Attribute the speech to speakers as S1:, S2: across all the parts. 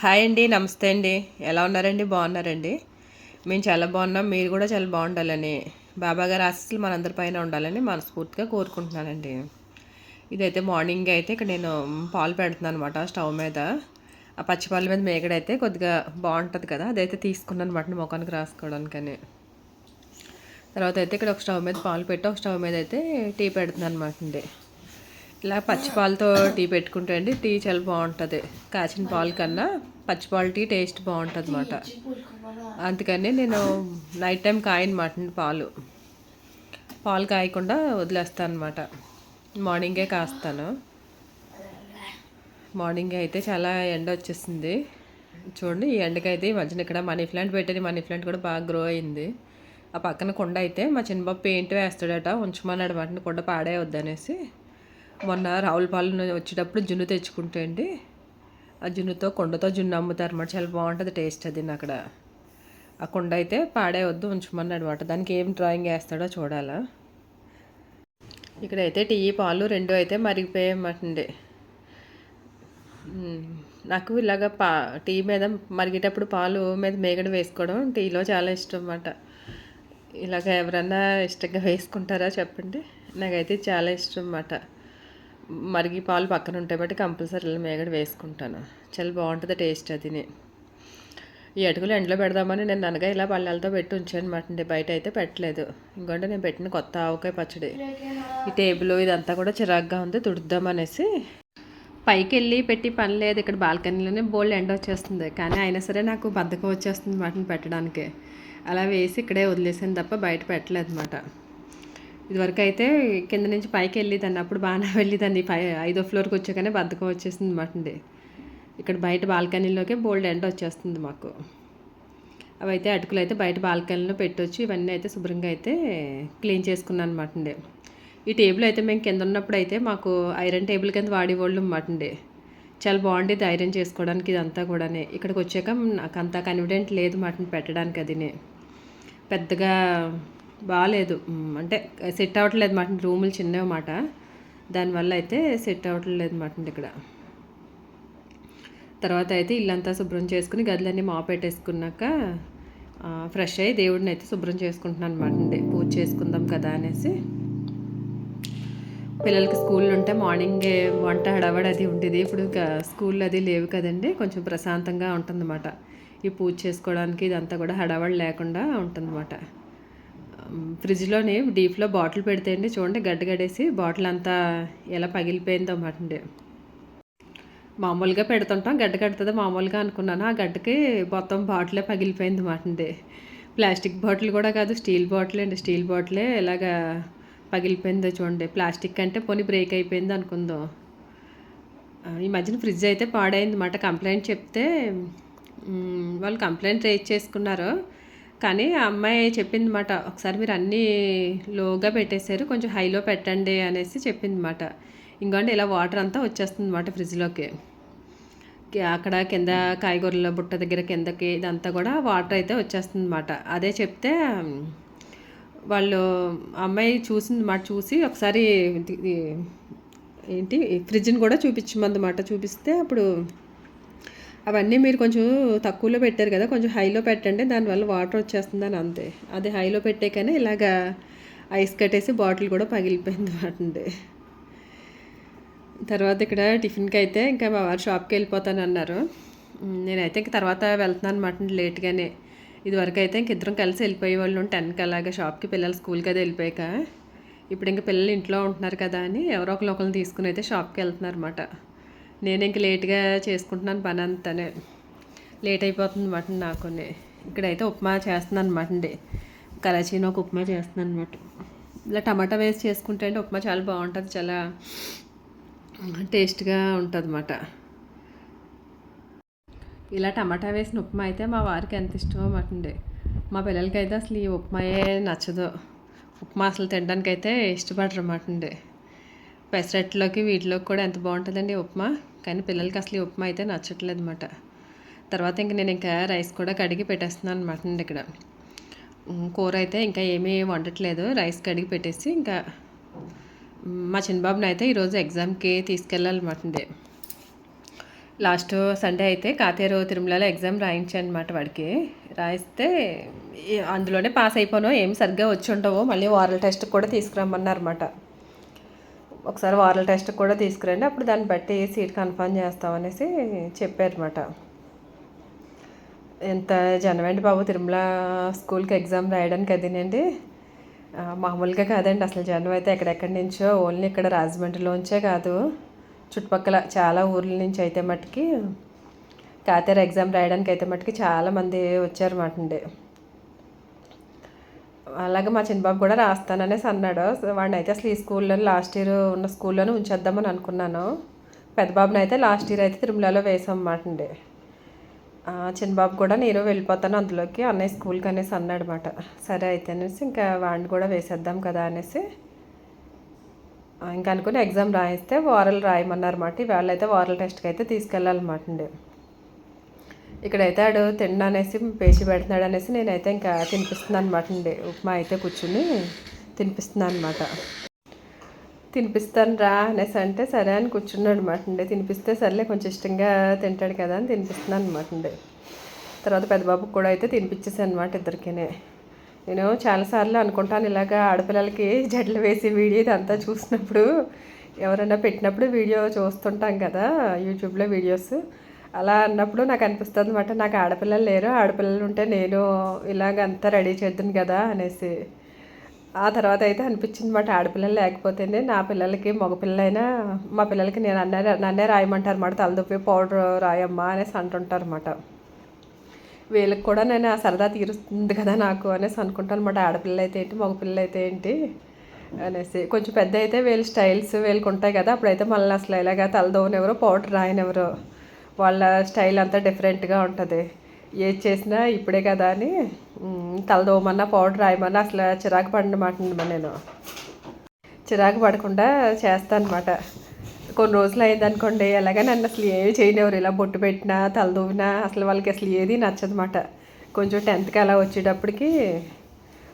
S1: Hi అండి నమస్తే అండి. ఎలా ఉన్నారండి? బాగున్నారండి? మేము చాలా బాగున్నాం. మీరు కూడా చాలా బాగుండాలని బాబా గారు ఆశీస్సులు మనందరి పైన ఉండాలని మనస్ఫూర్తిగా కోరుకుంటున్నానండి. ఇదైతే మార్నింగ్ అయితే ఇక్కడ నేను పాలు పెడుతున్నాను అనమాట స్టవ్ మీద. ఆ పచ్చిపాల మీద మేకడైతే కొద్దిగా బాగుంటుంది కదా అదైతే తీసుకున్నాను అనమాట ముఖానికి రాసుకోవడానికని. తర్వాత అయితే ఇక్కడ ఒక స్టవ్ మీద పాలు పెట్టి ఒక స్టవ్ మీద అయితే టీ పెడుతున్నాను అనమాట అండి. ఇలా పచ్చి పాలతో టీ పెట్టుకుంటే అండి టీ చాలా బాగుంటుంది. కాచిన పాలు కన్నా పచ్చి పాలు టీ టేస్ట్ బాగుంటుంది అనమాట అందుకని నేను నైట్ టైం కాయనమాట పాలు. పాలు కాయకుండా వదిలేస్తాను అనమాట మార్నింగే కాస్తాను. మార్నింగ్ అయితే చాలా ఎండ వచ్చేసింది. చూడండి ఈ ఎండకైతే ఈ మధ్యన ఇక్కడ మనీ ప్లాంట్ పెట్టేది మనీ ప్లాంట్ కూడా బాగా గ్రో అయింది. ఆ పక్కన కొండ అయితే మా చిన్నబాబు పెయింట్ వేస్తాడట ఉంచమన్నాడు వాటిని కొండ పాడే వద్దనేసి మొన్న రావులపాలెం వచ్చేటప్పుడు జున్ను తెచ్చుకుంటే అండి ఆ జున్నుతో కొండతో జున్ను అమ్ముతారు అన్నమాట. చాలా బాగుంటుంది టేస్ట్ అది అక్కడ. ఆ కొండ అయితే పాడే వద్దు ఉంచమన్నాడు అనమాట దానికి ఏం డ్రాయింగ్ వేస్తాడో చూడాలా? ఇక్కడైతే టీ పాలు రెండు అయితే మరిగిపోయాయన్నమాటండి నాకు ఇలాగ పా టీ మీద మరిగేటప్పుడు పాలు మీద మేగడ వేసుకోవడం టీలో చాలా ఇష్టం అన్నమాట. ఇలాగ ఎవరన్నా ఇష్టంగా వేసుకుంటారా చెప్పండి? నాకైతే చాలా ఇష్టం అన్నమాట. మరిగి పాలు పక్కన ఉంటాయి బట్టి కంపల్సరీ ఇలా మేగడ వేసుకుంటాను. చాలా బాగుంటుంది టేస్ట్ అదిని ఈ అటుకులు ఎండలో పెడదామని నేను అనగా ఇలా పల్లెలతో పెట్టి ఉంచాను అనమాట అండి. బయట అయితే పెట్టలేదు. ఇంకోటి నేను పెట్టిన కొత్త ఆవకాయ పచ్చడి. ఈ టేబుల్ ఇదంతా కూడా చిరాగ్గా ఉంది. తుడుద్దామనేసి పైకి వెళ్ళి పెట్టి పని లేదు. ఇక్కడ బాల్కనీలోనే బోల్డ్ ఎండ వచ్చేస్తుంది. కానీ అయినా సరే నాకు బద్దకం వచ్చేస్తుంది వాటిని పెట్టడానికి. అలా వేసి ఇక్కడే వదిలేసాను తప్ప బయట పెట్టలేదు అనమాట ఇదివరకు అయితే కింద నుంచి పైకి వెళ్ళేదాన్ని అప్పుడు బాగానే వెళ్ళేదాన్ని పై ఐదో ఫ్లోర్కి వచ్చాకనే బద్ధకం వచ్చేసింది మాటండి ఇక్కడ బయట బాల్కనీలోకే బోల్డ్ ఎండ వచ్చేస్తుంది మాకు. అవి అయితే అటుకులు అయితే బయట బాల్కనీలో పెట్టొచ్చు. ఇవన్నీ అయితే శుభ్రంగా అయితే క్లీన్ చేసుకున్నాను అనమాటండి ఈ టేబుల్ అయితే మేము కింద ఉన్నప్పుడు అయితే మాకు ఐరన్ టేబుల్ కింద వాడేవాళ్ళు అనమాటండి చాలా బాగుండేది ఐరన్ చేసుకోవడానికి ఇదంతా కూడానే. ఇక్కడికి వచ్చాక నాకు అంత కన్ఫిడెంట్ లేదు మాటని పెట్టడానికి అదినే. పెద్దగా బాగాలేదు అంటే సెట్ అవ్వట్లేదు మాట రూములు చిన్నవి మాట దానివల్ల అయితే సెట్ అవ్వట్లేదు మాట ఇక్కడ. తర్వాత అయితే ఇల్లంతా శుభ్రం చేసుకుని గదులన్నీ మాపెట్టేసుకున్నాక ఫ్రెష్ అయ్యి దేవుడిని అయితే శుభ్రం చేసుకుంటున్నాను అనమాట అండి. పూజ చేసుకుందాం కదా అనేసి. పిల్లలకి స్కూల్ ఉంటే మార్నింగే వంట హడావడి అది ఉండేది. ఇప్పుడు స్కూల్ అది లేవు కదండి. కొంచెం ప్రశాంతంగా ఉంటుందన్నమాట. ఈ పూజ చేసుకోవడానికి ఇదంతా కూడా హడావడి లేకుండా ఉంటుందన్నమాట. ఫ్రిడ్జ్లోని డీప్లో బాటిల్ పెడితే అండి చూడండి గడ్డగడేసి బాటిల్ అంతా ఎలా పగిలిపోయిందో అన్నమాట. అండి మామూలుగా పెడుతుంటాం గడ్డ కడుతుంది మామూలుగా అనుకున్నాను. ఆ గడ్డకి మొత్తం బాటిలే పగిలిపోయింది అన్నమాట. అండి ప్లాస్టిక్ బాటిల్ కూడా కాదు స్టీల్ బాటిల్ అండి. స్టీల్ బాటిలే ఇలాగా పగిలిపోయిందో చూడండి. ప్లాస్టిక్ అంటే పోనీ బ్రేక్ అయిపోయింది అనుకుందాం. ఈ మధ్యన ఫ్రిడ్జ్ అయితే పాడైంది మాట కంప్లైంట్ చెప్తే వాళ్ళు కంప్లైంట్ రేజ్ చేసుకున్నారు. కానీ ఆ అమ్మాయి చెప్పింది మాట ఒకసారి మీరు అన్నీ లోగా పెట్టేశారు కొంచెం హైలో పెట్టండి అనేసి చెప్పింది మాట. ఇంకోండి ఇలా వాటర్ అంతా వచ్చేస్తుంది అనమాట ఫ్రిడ్జ్లోకి. అక్కడ కింద కాయగూరల బుట్ట దగ్గర కిందకి ఇదంతా కూడా వాటర్ అయితే వచ్చేస్తుంది అనమాట అదే చెప్తే వాళ్ళు అమ్మాయి చూసింది మాట చూసి ఒకసారి ఏంటి ఫ్రిడ్జ్ని కూడా చూపించమందన్నమాట చూపిస్తే అప్పుడు అవన్నీ మీరు కొంచెం తక్కువలో పెట్టారు కదా కొంచెం హైలో పెట్టండి దానివల్ల వాటర్ వచ్చేస్తుందని అంతే. అది హైలో పెట్టేకనే ఇలాగా ఐస్ కట్టేసి బాటిల్ కూడా పగిలిపోయింది అన్నమాట తర్వాత ఇక్కడ టిఫిన్కి అయితే ఇంకా మా వారు షాప్కి వెళ్ళిపోతాను అన్నారు. నేనైతే ఇంక తర్వాత వెళ్తున్నాను అనమాట లేట్గానే. ఇదివరకు అయితే ఇంక ఇద్దరం కలిసి వెళ్ళిపోయే వాళ్ళు టెన్కి అలాగే షాప్కి పిల్లలు స్కూల్కి అది వెళ్ళిపోయాక. ఇప్పుడు ఇంక పిల్లలు ఇంట్లో ఉంటున్నారు కదా అని ఎవరో ఒకరు ఒకరిని తీసుకుని అయితే షాప్కి వెళ్తున్నారు అనమాట నేను ఇంక లేట్గా చేసుకుంటున్నాను పని అంతానే. లేట్ అయిపోతుంది అనమాట నాకు ఇక్కడైతే ఉప్మా చేస్తున్నాను అనమాట అండి. ఒక ఉప్మా చేస్తున్నాను అనమాట ఇలా టమాటా వేసి చేసుకుంటే అంటే ఉప్మా చాలా బాగుంటుంది చాలా టేస్ట్గా ఉంటుంది అన్నమాట ఇలా టమాటా వేసిన ఉప్మా అయితే మా వారికి ఎంత ఇష్టమో అన్నమాట మా పిల్లలకి అయితే అసలు ఈ ఉప్మాయే నచ్చదు. ఉప్మా అసలు తినడానికి అయితే ఇష్టపడరు అన్నమాట అండి. పెసరట్లోకి వీటిలోకి కూడా ఎంత బాగుంటుందండి ఉప్మా. కానీ పిల్లలకి అసలు ఈ ఉప్మా అయితే నచ్చట్లేదు అనమాట తర్వాత ఇంక నేను ఇంకా రైస్ కూడా కడిగి పెట్టేస్తున్నాను అనమాట అండి ఇక్కడ. కూర అయితే ఇంకా ఏమీ వండట్లేదు. రైస్ కడిగి పెట్టేసి ఇంకా మా చిన్నబాబుని అయితే ఈరోజు ఎగ్జామ్కి తీసుకెళ్ళాలన్నమాట అండి. లాస్ట్ సండే అయితే కాతేరు తిరుమలలో ఎగ్జామ్ రాయించాను అనమాట వాడికి. రాయిస్తే అందులోనే పాస్ అయిపోను. ఏం సరిగ్గా వచ్చి ఉండవు. మళ్ళీ వారల్ టెస్ట్ కూడా తీసుకురమ్మన్నారన్నమాట. ఒకసారి వారల్ టెస్ట్ కూడా తీసుకురండి. అప్పుడు దాన్ని బట్టి సీట్ కన్ఫర్మ్ చేస్తామనేసి చెప్పారన్నమాట. ఎంత జనవండి బాబు తిరుమల స్కూల్కి ఎగ్జామ్ రాయడానికి అదేనండి? మామూలుగా కాదండి. అసలు జనం అయితే ఎక్కడెక్కడి నుంచో ఓన్లీ ఇక్కడ రాజమండ్రిలోంచే కాదు. చుట్టుపక్కల చాలా ఊర్ల నుంచి అయితే మట్టుకి కాతేర ఎగ్జామ్ రాయడానికి అయితే మట్టుకి చాలామంది వచ్చారన్నమాట అండి. అలాగే మా చిన్నబాబు కూడా రాస్తాననేసి అన్నాడు. వాడిని అయితే అసలు ఈ స్కూల్లో లాస్ట్ ఇయర్ ఉన్న స్కూల్లోనే ఉంచేద్దామని అనుకున్నాను. పెద్ద బాబుని అయితే లాస్ట్ ఇయర్ అయితే తిరుమలలో వేసామన్నమాట అండి. చిన్నబాబు కూడా నేను వెళ్ళిపోతాను అందులోకి అన్నయ్య స్కూల్కి అనేసి అన్నాడు అనమాట సరే అయితే అనేసి ఇంకా వాడిని కూడా వేసేద్దాం కదా అనేసి. ఇంకా అనుకుని ఎగ్జామ్ రాయిస్తే వారల్ రాయమన్నారన్నమాట. ఇవాళ అయితే వారల్ టెస్ట్కి అయితే తీసుకెళ్ళాలన్నమాట అండి. ఇక్కడైతే ఆడు తిననేసి పేచి పెడుతున్నాడు అనేసి నేనైతే ఇంకా తినిపిస్తున్నాను అనమాట అండి. ఉప్మా అయితే కూర్చుని తినిపిస్తున్నాను అనమాట తినిపిస్తాను రా అనేసి అంటే సరే అని కూర్చున్నాడు అనమాట అండి. తినిపిస్తే సర్లే కొంచెం ఇష్టంగా తింటాడు కదా అని తినిపిస్తున్నాను అనమాట అండి. తర్వాత పెద్ద బాబుకి కూడా అయితే తినిపించేసాను అనమాట ఇద్దరికినే. నేను చాలాసార్లు అనుకుంటాను ఇలాగ ఆడపిల్లలకి జడ్లు వేసి వీడియో ఇదంతా చూసినప్పుడు ఎవరైనా పెట్టినప్పుడు వీడియో చూస్తుంటాం కదా యూట్యూబ్లో వీడియోస్. అలా అన్నప్పుడు నాకు అనిపిస్తుంది అనమాట నాకు ఆడపిల్లలు లేరు. ఆడపిల్లలు ఉంటే నేను ఇలాగ అంతా రెడీ చేద్దాను కదా అనేసి. ఆ తర్వాత అయితే అనిపించింది మాట ఆడపిల్లలు లేకపోతేనే నా పిల్లలకి మగపిల్లలైనా మా పిల్లలకి నేను అన్నే నన్నే రాయమంటారు మాట తలదొప్పి పౌడర్ రాయమ్మా అనేసి అంటుంటారు అనమాట వీళ్ళకి కూడా నేను ఆ సరదా తీరుస్తుంది కదా నాకు అనేసి అనుకుంటాను అనమాట ఆడపిల్లలు అయితే ఏంటి మగపిల్లలు అయితే ఏంటి అనేసి. కొంచెం పెద్ద అయితే వీళ్ళ స్టైల్స్ వీళ్ళకి ఉంటాయి కదా. అప్పుడైతే మళ్ళీ అసలు ఇలాగా తలదోనెవరో పౌడర్ రాయనెవరో వాళ్ళ స్టైల్ అంతా డిఫరెంట్గా ఉంటుంది. ఏది చేసినా ఇప్పుడే కదా అని తలదోమన్నా పౌడర్ రాయమన్నా అసలు చిరాకు పడినమాట నేను. చిరాకు పడకుండా చేస్తానమాట కొన్ని రోజులు అయిందనుకోండి ఎలాగ నన్ను అసలు ఏమి చేయనివ్వరు. ఇలా బొట్టు పెట్టినా తలదూవినా అసలు వాళ్ళకి అసలు ఏది నచ్చదన్నమాట కొంచెం టెన్త్కి అలా వచ్చేటప్పటికి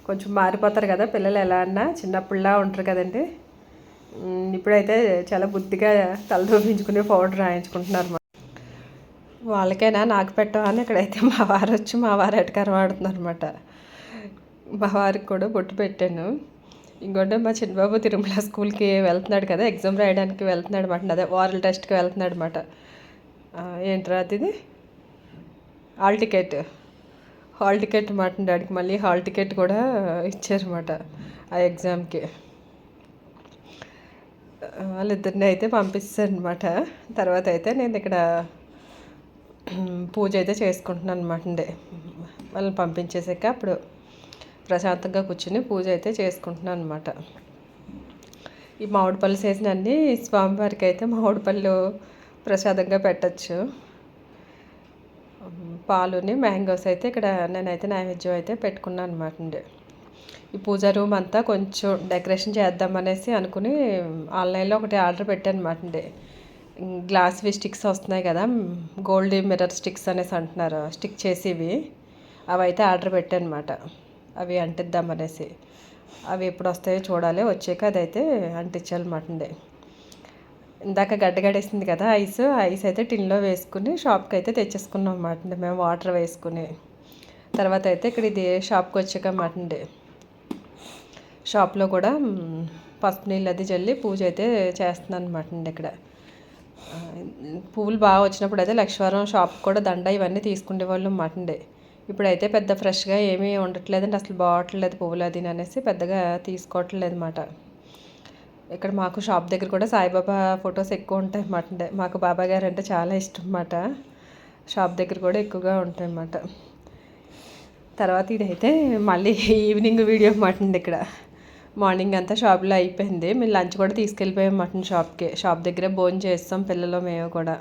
S1: కొంచెం మారిపోతారు కదా పిల్లలు ఎలా అన్నా చిన్నప్పుడులా ఉంటారు కదండి. ఇప్పుడైతే చాలా బుద్ధిగా తలదూపించుకుని పౌడర్ రాయించుకుంటున్నారు వాళ్ళకైనా నాకు పెట్టవా అని ఇక్కడైతే మా వారు వచ్చి మా వారు ఎటకారం ఆడుతున్నారు అనమాట మా వారికి కూడా బొట్టు పెట్టాను. ఇంకోటి మా చిన్నబాబు తిరుమల స్కూల్కి వెళ్తున్నాడు కదా ఎగ్జామ్ రాయడానికి వెళ్తున్నాడు అనమాట అదే వారల్ టెస్ట్కి వెళ్తున్నాడు అనమాట ఏంట్రా అది ఇది? Hall ticket. హాల్ టికెట్ మాట డాడీకి మళ్ళీ హాల్ టికెట్ కూడా ఇచ్చారన్నమాట ఆ ఎగ్జామ్కి. వాళ్ళిద్దరిని అయితే పంపిస్తారనమాట తర్వాత అయితే నేను ఇక్కడ పూజ అయితే చేసుకుంటున్నాను అనమాట అండి. వాళ్ళని పంపించేసాక అప్పుడు ప్రశాంతంగా కూర్చుని పూజ అయితే చేసుకుంటున్నాను అనమాట ఈ మామిడి పళ్ళు చేసినన్ని స్వామివారికి అయితే మామిడి పళ్ళు ప్రసాదంగా పెట్టచ్చు. పాలుని మ్యాంగోస్ అయితే ఇక్కడ నేనైతే నైవేద్యం అయితే పెట్టుకున్నాను అనమాట అండి. ఈ పూజా రూమ్ అంతా కొంచెం డెకరేషన్ చేద్దామనేసి అనుకుని ఆన్లైన్లో ఒకటి ఆర్డర్ పెట్టాను అనమాట అండి. గ్లాస్వి స్టిక్స్ వస్తున్నాయి కదా గోల్డ్ మిర్రర్ స్టిక్స్ అనేసి అంటున్నారు. స్టిక్ చేసేవి. అవి అయితే ఆర్డర్ పెట్టాను అనమాట అవి అంటిద్దామనేసి అవి ఎప్పుడు వస్తాయో చూడాలి. వచ్చాక అదైతే అంటించాలన్నమాట అండి. ఇందాక గడ్డగడేసింది కదా ఐస్. ఐస్ అయితే టిన్లో వేసుకుని షాప్కి అయితే తెచ్చేసుకున్నాం అన్నమాట అండి. మేము వాటర్ వేసుకుని. తర్వాత అయితే ఇక్కడ ఇది షాప్కి వచ్చాక అన్నమాట అండి. షాప్లో కూడా పసుపు నీళ్ళు అది చల్లి పూజ అయితే చేస్తున్నాను అనమాట అండి ఇక్కడ. పువ్వులు బాగా వచ్చినప్పుడు అయితే లక్ష్మీవరం షాప్ కూడా దండ ఇవన్నీ తీసుకునే మటండే ఇప్పుడైతే పెద్ద ఫ్రెష్గా ఏమీ ఉండట్లేదండి అసలు బాగట్లేదు పువ్వులు అది అనేసి పెద్దగా తీసుకోవట్లేదు అనమాట ఇక్కడ మాకు షాప్ దగ్గర కూడా సాయిబాబా ఫొటోస్ ఎక్కువ ఉంటాయి అన్నమాట. అండి మాకు బాబా గారు అంటే చాలా ఇష్టం అన్నమాట. షాప్ దగ్గర కూడా ఎక్కువగా ఉంటాయి అన్నమాట. తర్వాత ఇదైతే మళ్ళీ ఈవినింగ్ వీడియో అన్నమాట ఇక్కడ. మార్నింగ్ అంతా షాప్లో అయిపోయింది. మేము లంచ్ కూడా తీసుకెళ్ళిపోయాం మటన్ షాప్కి. షాప్ దగ్గరే భోజనం చేస్తాం పిల్లలు మేము కూడా.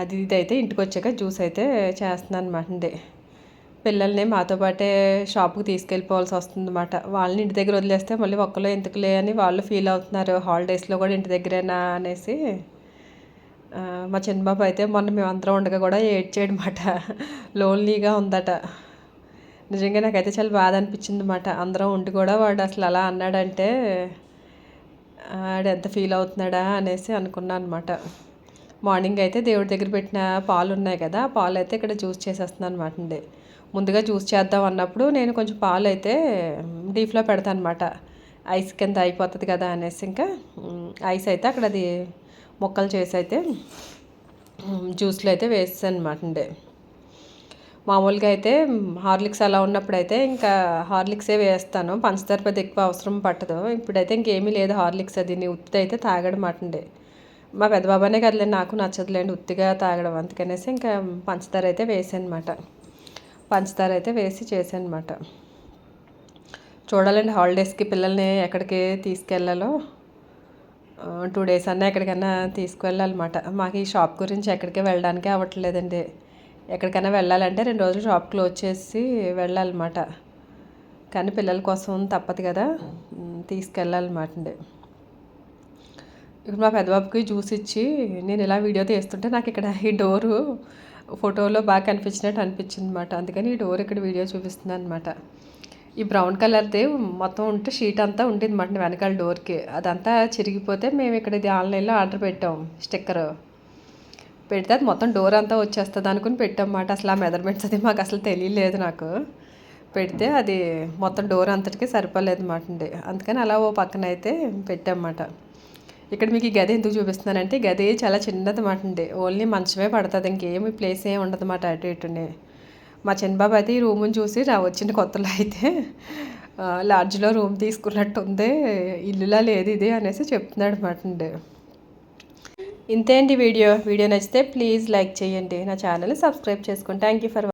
S1: అది ఇదైతే ఇంటికి వచ్చాక జ్యూస్ అయితే చేస్తున్నాను అనమాట డే. పిల్లల్ని మాతో పాటే షాప్కి తీసుకెళ్ళిపోవాల్సి వస్తుంది అనమాట వాళ్ళని ఇంటి దగ్గర వదిలేస్తే మళ్ళీ ఒక్కలో ఎందుకులే అని వాళ్ళు ఫీల్ అవుతున్నారు. హాలిడేస్లో కూడా ఇంటి దగ్గరేనా అనేసి. మా చిన్నబాబు అయితే మొన్న మేమందరం ఉండగా కూడా ఏడ్చేయడమాట. లోన్లీగా ఉందట. నిజంగా నాకైతే చాలా బాధ అనిపించింది అనమాట అందరం ఉండి కూడా వాడు అసలు అలా అన్నాడంటే ఆడు ఎంత ఫీల్ అవుతున్నాడా? అనేసి అనుకున్నాను అనమాట మార్నింగ్ అయితే దేవుడి దగ్గర పెట్టిన పాలు ఉన్నాయి కదా పాలు అయితే ఇక్కడ జ్యూస్ చేసేస్తున్నాను అనమాట అండి. ముందుగా జ్యూస్ చేద్దాం అన్నప్పుడు నేను కొంచెం పాలు అయితే డీప్లో పెడతాను అనమాట ఐస్ కింద అయిపోతుంది కదా అనేసి ఇంకా ఐస్ అయితే అక్కడ అది ముక్కలు చేసి అయితే జ్యూస్లో అయితే వేసాను అనమాట అండి. మామూలుగా అయితే హార్లిక్స్ అలా ఉన్నప్పుడు అయితే ఇంకా హార్లిక్సే వేస్తాను. పంచదార పెద్ద ఎక్కువ అవసరం పట్టదు. ఇప్పుడైతే ఇంకేమీ లేదు హార్లిక్స్ అది నీ ఉత్తి అయితే తాగడం అటండి. మా పెద్ద బాబానే నాకు నచ్చదులేండి ఉత్తిగా తాగడం. అందుకనేసి ఇంకా పంచదార అయితే వేసానమాట. పంచదార అయితే వేసి చేశానమాట. చూడాలండి హాలిడేస్కి పిల్లల్ని ఎక్కడికి తీసుకెళ్ళాలో. టూ డేస్ అన్నా ఎక్కడికైనా తీసుకువెళ్ళాలన్నమాట మాకు ఈ షాప్ గురించి ఎక్కడికి వెళ్ళడానికి అవ్వట్లేదండి. ఎక్కడికైనా వెళ్ళాలంటే రెండు రోజులు షాప్ క్లోజ్ చేసి వెళ్ళాలన్నమాట. కానీ పిల్లల కోసం తప్పదు కదా. తీసుకెళ్ళాలన్నమాట అండి. ఇప్పుడు మా పెద్దబాబుకి జ్యూస్ ఇచ్చి నేను ఇలా వీడియో తీస్తుంటే నాకు ఇక్కడ ఈ డోరు ఫోటోలో బాగా కనిపించినట్టు అనిపించింది అనమాట అందుకని ఈ డోర్ ఇక్కడ వీడియో చూపిస్తుంది అనమాట ఈ బ్రౌన్ కలర్ది మొత్తం ఉంటే షీట్ అంతా ఉంటుంది అనమాట వెనకాల డోర్కి. అదంతా చిరిగిపోతే మేము ఇక్కడ ఇది ఆన్లైన్లో ఆర్డర్ పెట్టాం స్టిక్కర్. పెడితే అది మొత్తం డోర్ అంతా వచ్చేస్తుంది అనుకుని పెట్టామన్నమాట. అసలు ఆ మెజర్మెంట్స్ అది మాకు అసలు తెలియలేదు నాకు. పెడితే అది మొత్తం డోర్ అంతటికి సరిపోలేదు అనమాట అండి. అందుకని అలా ఓ పక్కన అయితే పెట్టామన్నమాట. ఇక్కడ మీకు ఈ గది ఎందుకు చూపిస్తున్నానంటే గది చాలా చిన్నది మాట అండి. ఓన్లీ మంచమే పడుతుంది ఇంకేమి ప్లేస్ ఏమి ఉండదు మాట అటు ఇటునే. మా చిన్నబాబు అయితే ఈ రూమ్ని చూసి రా వచ్చిన కొత్తలో అయితే లాడ్జ్లో రూమ్ తీసుకున్నట్టు ఉంది ఇల్లులా లేదు ఇది అనేసి చెప్తున్నాడు అనమాట అండి. ఇంతే అండి వీడియో? వీడియో నచ్చితే ప్లీజ్ లైక్ చేయండి. నా ఛానల్ని సబ్స్క్రైబ్ చేసుకోండి. Thank you for